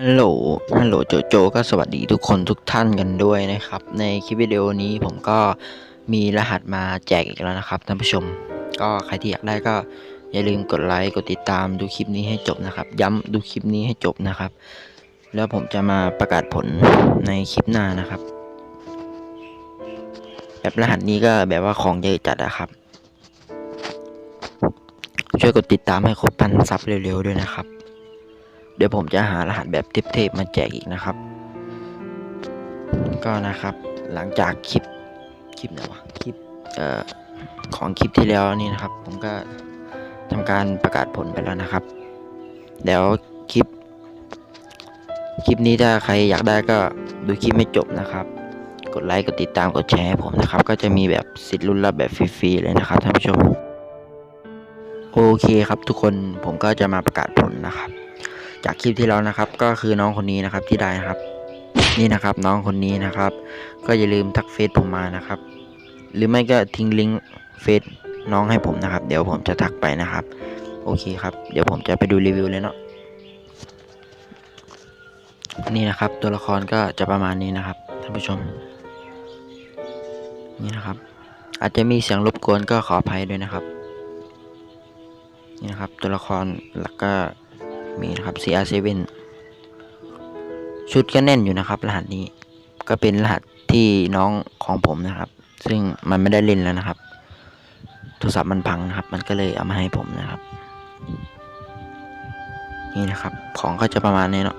ฮัลโหล ฮัลโหลโจโจ ก็สวัสดีทุกคนทุกท่านกันด้วยนะครับ ในคลิปวิดีโอนี้ผมก็มีรหัสมาแจกอีกแล้วนะครับท่านผู้ชม ก็ใครที่อยากได้ก็อย่าลืมกดไลค์ กดติดตามดูคลิปนี้ให้จบนะครับ ย้ำดูคลิปนี้ให้จบนะครับ แล้วผมจะมาประกาศผลในคลิปหน้านะครับ แบบรหัสนี้ก็แบบว่าของเยอะจัดอะครับ ช่วยกดติดตามให้ครบพันซับเร็วๆด้วยนะครับ เดี๋ยวผมจะหารหัสแบบเทพๆมาแจกอีกนะครับ ก็นะครับหลังจากคลิปคลิปไหนวะคลิปเอ่อของคลิปที่แล้วนี่นะครับ ผมก็ทำการประกาศผลไปแล้วนะครับ เดี๋ยวคลิป คลิปนี้ถ้าใครอยากได้ก็ดูคลิปไม่จบนะครับ กดไลค์กดติดตามกดแชร์ให้ผมนะครับ ก็จะมีแบบสิทธิ์รุ่นรับแบบฟรีๆเลยนะครับท่านผู้ชม โอเคครับทุกคนผมก็จะมาประกาศผลนะครับ จากคลิปที่แล้วนะครับ ก็คือน้องคนนี้นะครับที่ได้นะครับ นี่นะครับน้องคนนี้นะครับ ก็อย่าลืมทักเฟซผมมานะครับ หรือไม่ก็ทิ้งลิงก์เฟซน้องให้ผมนะครับ เดี๋ยวผมจะทักไปนะครับ โอเคครับ เดี๋ยวผมจะไปดูรีวิวเลยเนาะนี่นะครับ ตัวละครก็จะประมาณนี้นะครับท่านผู้ชม นี่นะครับ อาจจะมีเสียงรบกวนก็ขออภัยด้วยนะครับ นี่นะครับ ตัวละครหลักก็ มีนะครับ CR7 ชุดก็แน่นอยู่นะครับ รหัสนี้ก็เป็นรหัสที่น้องของผมนะครับ ซึ่งมันไม่ได้เล่นแล้วนะครับ โทรศัพท์มันพังนะครับ มันก็เลยเอามาให้ผมนะครับ นี่นะครับ ของก็จะประมาณนี้เนาะ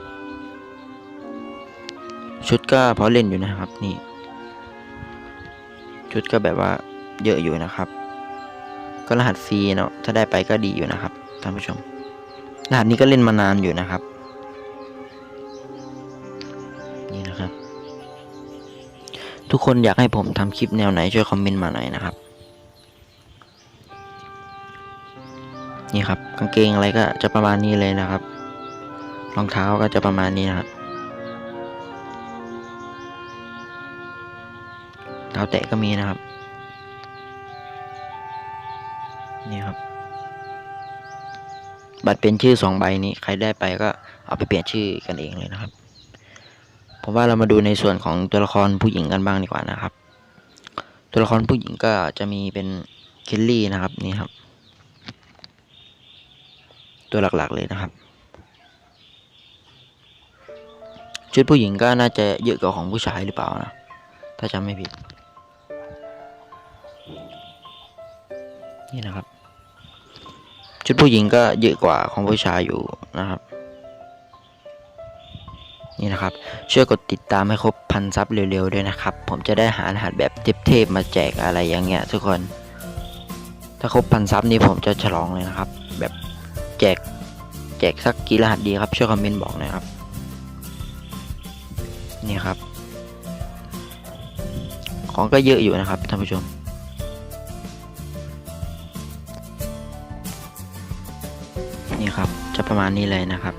ชุดก็พอเล่นอยู่นะครับ นี่ ชุดก็แบบว่าเยอะอยู่นะครับ ก็รหัสฟรีเนาะถ้าได้ไปก็ดีอยู่นะครับท่านผู้ชม รหัสนี้ก็เล่นมานานอยู่นะครับ นี่นะครับ ทุกคนอยากให้ผมทำคลิปแนวไหนช่วยคอมเมนต์มาหน่อยนะครับ นี่ครับกางเกงอะไรก็จะประมาณนี้เลยนะครับ รองเท้าก็จะประมาณนี้นะครับเท้าแตะก็มีนะครับ นี่ครับ บัตรเป็นชื่อสองใบนี้ใครได้ไปก็เอาไปเปลี่ยนชื่อกันเองเลยนะครับผมว่าเรามาดูในส่วนของตัวละครผู้หญิงกันบ้างดีกว่านะครับ ตัวละครผู้หญิงก็จะมีเป็นเคลลี่นะครับนี่ครับ ตัวหลักๆเลยนะครับ ชุดผู้หญิงก็น่าจะเยอะกว่าของผู้ชายหรือเปล่านะถ้าจำไม่ผิดนี่นะครับ ชุดผู้หญิงก็เยอะกว่าของผู้ชายอยู่นะครับ นี่นะครับ ช่วยกดติดตามให้ครบพันซับเร็วๆด้วยนะครับ ผมจะได้หารหัสแบบเทพๆมาแจกอะไรอย่างเงี้ยทุกคน ถ้าครบพันซับนี้ผมจะฉลองเลยนะครับ แบบแจกแจกสักกี่รหัสดีครับช่วยคอมเมนต์บอกน่อยครับ นี่ครับ ของก็เยอะอยู่นะครับท่านผู้ชม นี่ครับ จะประมาณนี้เลยนะครับ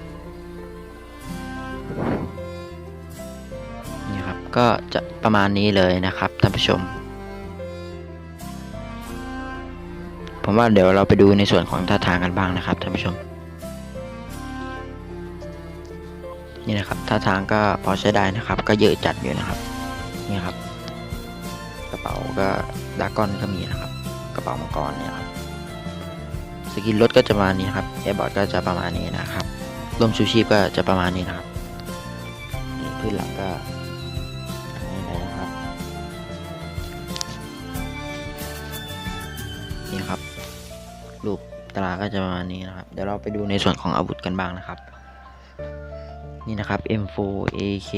นี่ครับก็จะประมาณนี้เลยนะครับท่านผู้ชม ผมว่าเดี๋ยวเราไปดูในส่วนของท่าทางกันบ้างนะครับท่านผู้ชม นี่นะครับท่าทางก็พอใช้ได้นะครับ ก็เยอะจัดอยู่นะครับ นี่ครับ กระเป๋าก็ดากอนก็มีนะครับ กระเป๋ามังกรเนี่ยครับ สกินรถก็จะประมาณนี้ครับแอร์บอร์ดก็จะประมาณนี้นะครับร่มชูชีพก็จะประมาณนี้นะครับนี่พื้นหลังก็นนี้เลยนะครับนี่ครับรูปตราก็จะประมาณนี้นะครับเดี๋ยวเราไปดูในส่วนของอาวุธกันบ้างนะครับ นี่นะครับ M4 AK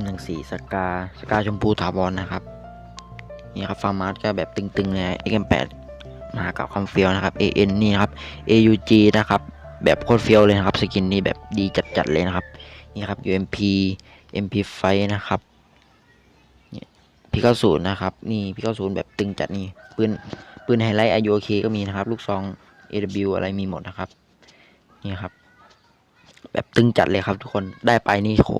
M14 สกาสกาชมพูถาวรนะครับนี่ครับฟาร์มาร์ก็แบบตึงๆเลย XM8 มากับความเฟี้ยวนะครับ AN นี่นะครับ AUG นะครับแบบโคตรเฟี้ยวเลยนะครับสกินนี่แบบดีจัดๆเลยนะครับนี่ครับ UMP MP5 นะครับนี่พี่เก้าศูนย์นะครับนี่พี่เก้าศูนย์แบบตึงจัดนี่ปืนปืนไฮไลท์ IUK ก็มีนะครับ ลูกซอง AW อะไรมีหมดนะครับนี่ครับ แบบตึงจัดเลยครับ ทุกคนได้ไปนี่โห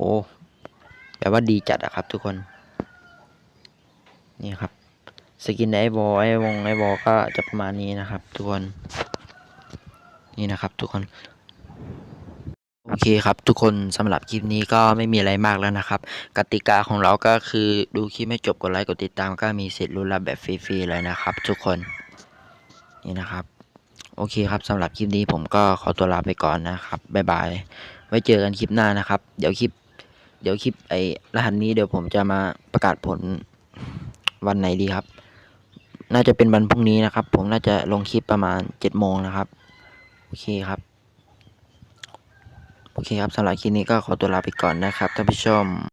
แบบว่าดีจัดอะครับ ทุกคน นี่ครับ สกินไอวอไอวงไอวอก็จะประมาณนี้นะครับ ทุกคน นี่นะครับทุกคน โอเคครับทุกคนสำหรับคลิปนี้ก็ไม่มีอะไรมากแล้วนะครับ กติกาของเราก็คือดูคลิปไม่จบกดไลค์กดติดตามก็มีสิทธิ์ลุ้นรับแบบฟรีๆเลยนะครับ ทุกคน นี่นะครับ โอเคครับสำหรับคลิปนี้ผมก็ขอตัวลาไปก่อนนะครับบ๊ายบายไว้เจอกันคลิปหน้านะครับ เดี๋ยวคลิป เดี๋ยวคลิปไอ้รหัสนี้เดี๋ยวผมจะมาประกาศผลวันไหนดีครับ น่าจะเป็นวันพรุ่งนี้นะครับ ผมน่าจะลงคลิปประมาณเจ็ดโมงนะครับ โอเคครับ โอเคครับสำหรับคลิปนี้ก็ขอตัวลาไปก่อนนะครับท่านผู้ชม